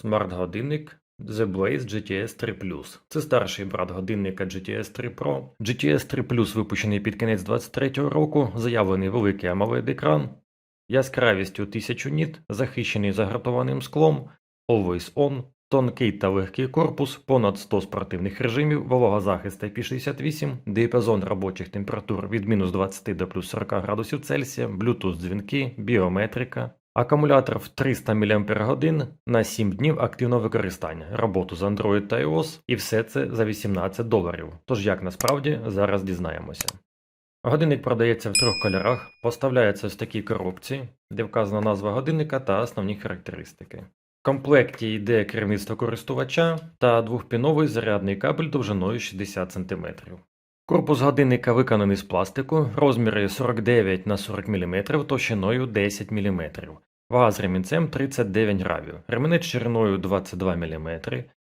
Смарт-годинник The Blaze GTS 3 Plus. Це старший брат годинника GTS 3 Pro. GTS 3 Plus випущений під кінець 2023 року, заявлений великий amoled екран, яскравістю 1000 ніт, захищений загратованим склом, Always On, тонкий та легкий корпус, понад 100 спортивних режимів, вологозахист IP68, діапазон робочих температур від мінус 20 до плюс 40 градусів Цельсія, Bluetooth дзвінки, біометрика, акумулятор в 300 мАч на 7 днів активного використання, роботу з Android та iOS, і все це за 18 доларів. Тож як насправді зараз дізнаємося. Годинник продається в трьох кольорах, поставляється в такій коробці, де вказана назва годинника та основні характеристики. В комплекті йде керівництво користувача та двохпіновий зарядний кабель довжиною 60 см. Корпус годинника виконаний з пластику, розміри 49 на 40 мм товщиною 10 мм. Вага з ремінцем 39 гравів, ремінець шириною 22 мм,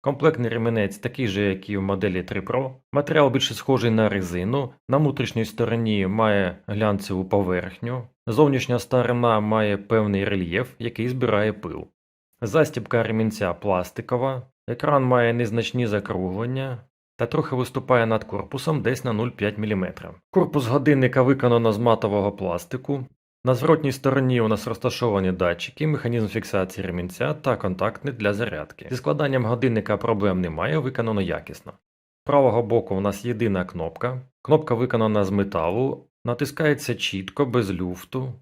комплектний ремінець такий же, як і в моделі 3 Pro. Матеріал більше схожий на резину, на внутрішній стороні має глянцеву поверхню, зовнішня сторона має певний рельєф, який збирає пил. Застібка ремінця пластикова, екран має незначні закруглення та трохи виступає над корпусом десь на 0,5 мм. Корпус годинника виконано з матового пластику. На зворотній стороні у нас розташовані датчики, механізм фіксації ремінця та контактний для зарядки. Зі складанням годинника проблем немає, виконано якісно. З правого боку у нас єдина кнопка. Кнопка виконана з металу, натискається чітко, без люфту.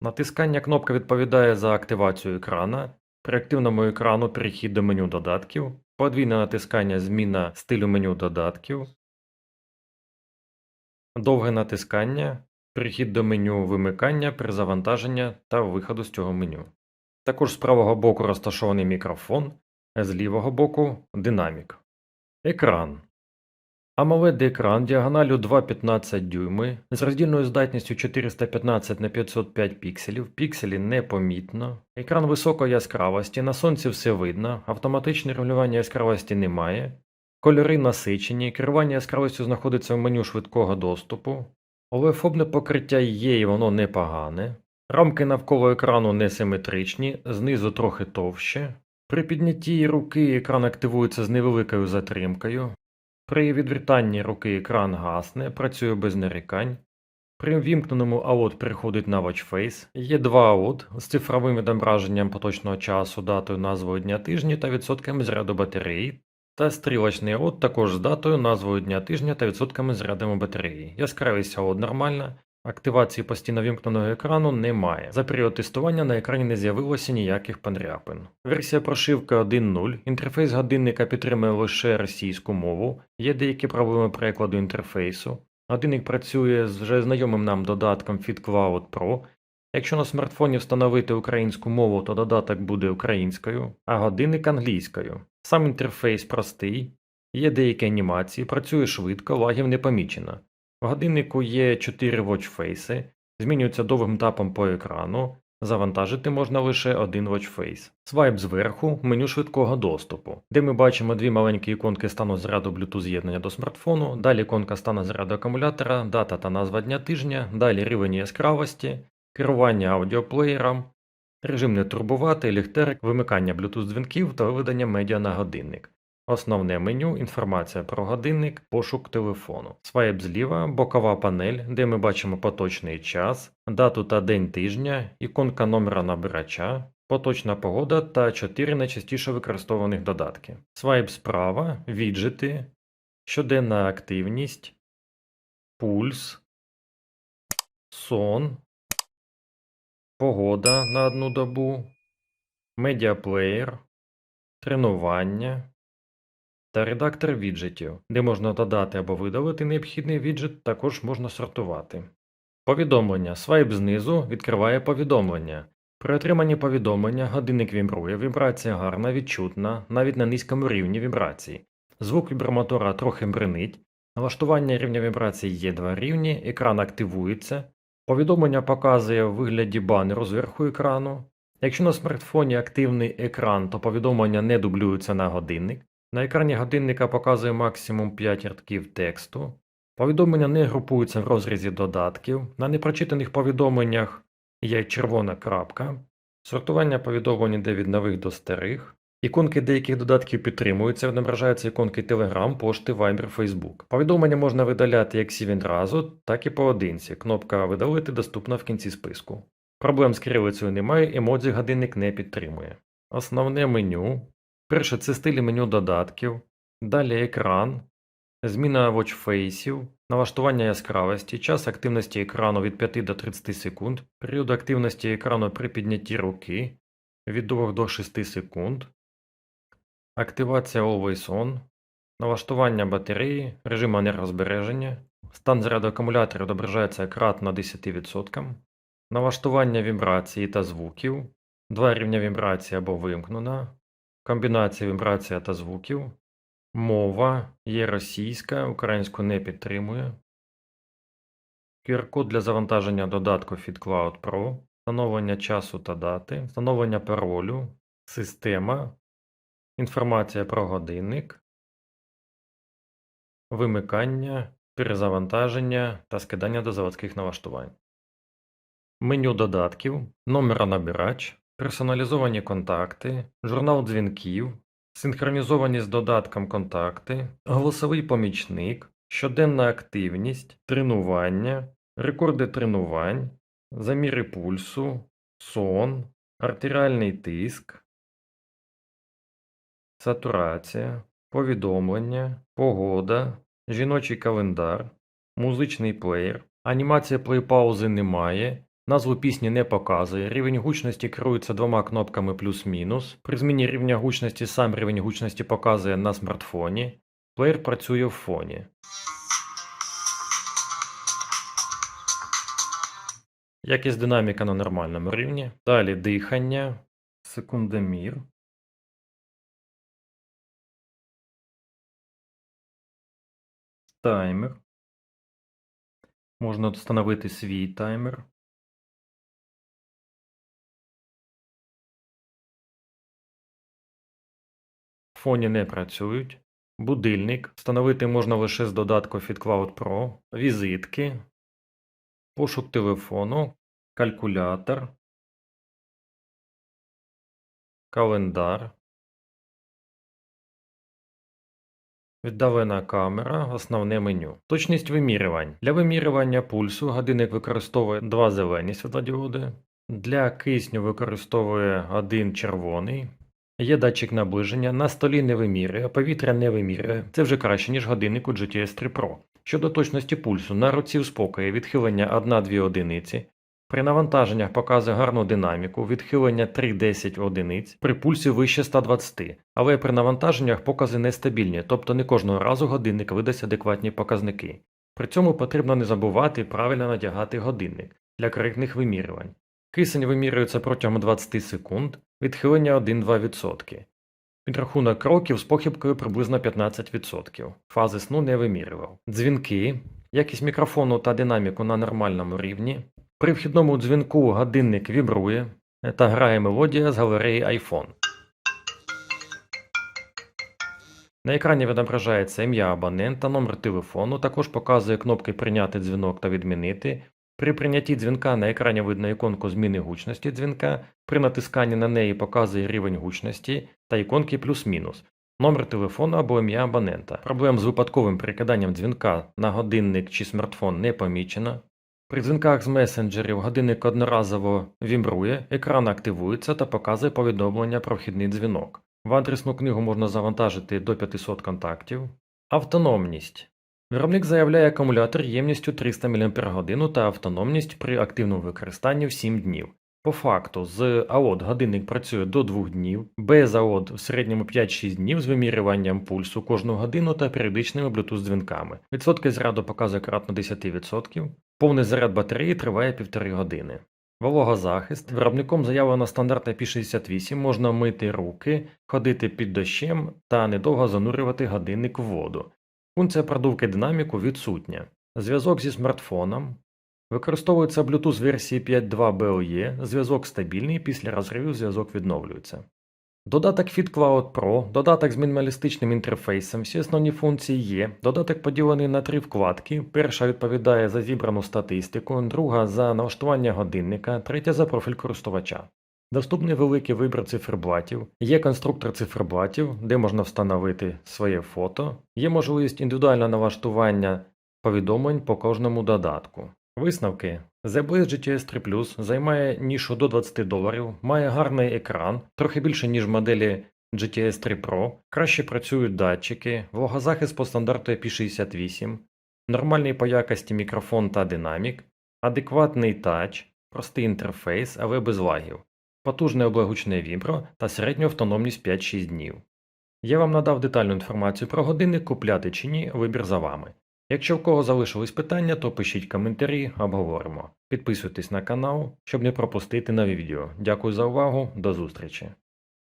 Натискання кнопки відповідає за активацію екрана. При активному екрану перехід до меню додатків, подвійне натискання зміна стилю меню додатків, довге натискання, перехід до меню вимикання, перезавантаження та виходу з цього меню. Також з правого боку розташований мікрофон, з лівого боку динамік. Екран. AMOLED екран діагоналю 2,15 дюйми з роздільною здатністю 415 на 505 пікселів, пікселі непомітно. Екран високої яскравості, на сонці все видно, автоматичне регулювання яскравості немає. Кольори насичені, керування яскравістю знаходиться в меню швидкого доступу. Олефобне покриття є і воно непогане. Рамки навколо екрану несиметричні, знизу трохи товще. При піднятті руки екран активується з невеликою затримкою. При відвертанні руки екран гасне, працює без нарікань. При ввімкненому AOT переходить на Watchface. Є два AOT з цифровим відображенням поточного часу, датою, назвою дня тижня та відсотками заряду батареї. Та стрілочний AOT також з датою, назвою дня тижня та відсотками заряду батареї. Яскравість AOT нормальна. Активації постійно вімкненого екрану немає. За період тестування на екрані не з'явилося ніяких панряпин. Версія прошивки 1.0. Інтерфейс годинника підтримує лише російську мову, є деякі проблеми перекладу інтерфейсу. Годинник працює з вже знайомим нам додатком FitCloud Pro. Якщо на смартфоні встановити українську мову, то додаток буде українською, а годинник англійською. Сам інтерфейс простий, є деякі анімації, працює швидко, лагів не помічено. В годиннику є 4 watchface, змінюються довгим тапом по екрану, завантажити можна лише один watchface. Свайп зверху меню швидкого доступу, де ми бачимо дві маленькі іконки стану заряду Bluetooth з'єднання до смартфону, далі іконка стану заряду акумулятора, дата та назва дня тижня, далі рівень яскравості, керування аудіоплеєром, режим не турбувати, ліхтарик, вимикання Bluetooth дзвінків та виведення медіа на годинник. Основне меню, інформація про годинник, пошук телефону. Свайп зліва, бокова панель, де ми бачимо поточний час, дату та день тижня, іконка номера набирача, поточна погода та 4 найчастіше використованих додатки. Свайп справа, віджити, щоденна активність, пульс, сон, погода на одну добу, медіаплеєр, тренування та редактор віджитів, де можна додати або видалити необхідний віджит, також можна сортувати. Повідомлення. Свайп знизу відкриває повідомлення. При отриманні повідомлення годинник вібрує, вібрація гарна, відчутна, навіть на низькому рівні вібрацій. Звук вібромотора трохи бренить, налаштування рівня вібрацій є два рівні, екран активується, повідомлення показує в вигляді банеру зверху екрану. Якщо на смартфоні активний екран, то повідомлення не дублюються на годинник. На екрані годинника показує максимум 5 рядків тексту. Повідомлення не групуються в розрізі додатків. На непрочитаних повідомленнях є червона крапка. Сортування повідомлень йде від нових до старих. Іконки деяких додатків підтримуються, відображаються іконки Telegram, пошти, Viber, Facebook. Повідомлення можна видаляти як всі відразу, так і поодинці. Кнопка Видалити доступна в кінці списку. Проблем з кирилицею немає, емодзі годинник не підтримує. Основне меню. Перше це стилі меню додатків. Далі екран, зміна watchfaceів, налаштування яскравості, час активності екрану від 5 до 30 секунд, період активності екрану при піднятті руки від 2 до 6 секунд, активація Always On, налаштування батареї, режим енергозбереження, стан заряду акумулятора відображається кратно 10%, налаштування вібрації та звуків, два рівня вібрації або вимкнена, комбінація вібрація та звуків, мова є російська, українську не підтримує, QR-код для завантаження додатку FitCloud Pro, встановлення часу та дати, встановлення паролю, система, інформація про годинник, вимикання, перезавантаження та скидання до заводських налаштувань. Меню додатків, номеронабирач, персоналізовані контакти, журнал дзвінків, синхронізовані з додатком контакти, голосовий помічник, щоденна активність, тренування, рекорди тренувань, заміри пульсу, сон, артеріальний тиск, сатурація, повідомлення, погода, жіночий календар, музичний плеєр, анімація плей-паузи немає, назву пісні не показує, рівень гучності керується двома кнопками плюс-мінус, при зміні рівня гучності сам рівень гучності показує на смартфоні, плеєр працює в фоні. Якість динаміка на нормальному рівні. Далі дихання, секундомір. Таймер. Можна встановити свій таймер. Фоні не працюють. Будильник. Встановити можна лише з додатку FitCloud Pro. Візитки. Пошук телефону. Калькулятор. Календар. Віддалена камера, основне меню. Точність вимірювань. Для вимірювання пульсу годинник використовує два зелені світлодіоди. Для кисню використовує один червоний. Є датчик наближення, на столі не вимірює, повітря не вимірює. Це вже краще, ніж годинник у GTS 3 Pro. Щодо точності пульсу, на руці в спокої відхилення 1-2 одиниці. При навантаженнях показує гарну динаміку, відхилення 3-10 одиниць, при пульсі вище 120, але при навантаженнях покази нестабільні, тобто не кожного разу годинник видасть адекватні показники. При цьому потрібно не забувати правильно надягати годинник для коректних вимірювань. Кисень вимірюється протягом 20 секунд, відхилення 1-2%. Підрахунок кроків з похибкою приблизно 15%. Фази сну не вимірював. Дзвінки, якість мікрофону та динаміку на нормальному рівні. При вхідному дзвінку годинник вібрує та грає мелодія з галереї iPhone. На екрані відображається ім'я абонента, номер телефону, також показує кнопки Прийняти дзвінок та відмінити. При прийнятті дзвінка на екрані видно іконку зміни гучності дзвінка, при натисканні на неї показує рівень гучності та іконки плюс-мінус, номер телефону або ім'я абонента. Проблем з випадковим перекиданням дзвінка на годинник чи смартфон не помічено. При дзвінках з месенджерів годинник одноразово вібрує, екран активується та показує повідомлення про вхідний дзвінок. В адресну книгу можна завантажити до 500 контактів. Автономність. Виробник заявляє акумулятор ємністю 300 мАч та автономність при активному використанні в 7 днів. По факту, з АОД годинник працює до 2 днів, без АОД в середньому 5-6 днів з вимірюванням пульсу кожну годину та періодичними Bluetooth дзвінками. Відсотки заряду показує кратно 10%, повний заряд батареї триває 1,5 години. Вологозахист. Виробником заявлено стандарт IP68, можна мити руки, ходити під дощем та недовго занурювати годинник в воду. Функція продувки динаміку відсутня. Зв'язок зі смартфоном. Використовується Bluetooth версії 5.2 BLE, зв'язок стабільний, після розривів зв'язок відновлюється. Додаток FitCloud Pro, додаток з мінімалістичним інтерфейсом, всі основні функції є. Додаток поділений на три вкладки. Перша відповідає за зібрану статистику, друга за налаштування годинника, третя за профіль користувача. Доступний великий вибір циферблатів, є конструктор циферблатів, де можна встановити своє фото, є можливість індивідуального налаштування повідомлень по кожному додатку. Висновки. Blaze GTS 3 Plus займає нішу до 20 доларів, має гарний екран, трохи більше, ніж моделі GTS 3 Pro, краще працюють датчики, вологозахист по стандарту IP68, нормальний по якості мікрофон та динамік, адекватний тач, простий інтерфейс, але без лагів, потужне облагучне вібро та середню автономність 5-6 днів. Я вам надав детальну інформацію про годинник, купляти чи ні, вибір за вами. Якщо в кого залишились питання, то пишіть коментарі, обговоримо. Підписуйтесь на канал, щоб не пропустити нові відео. Дякую за увагу, до зустрічі!